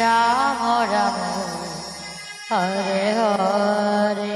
Ram Ram Hare Hare.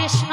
Krishna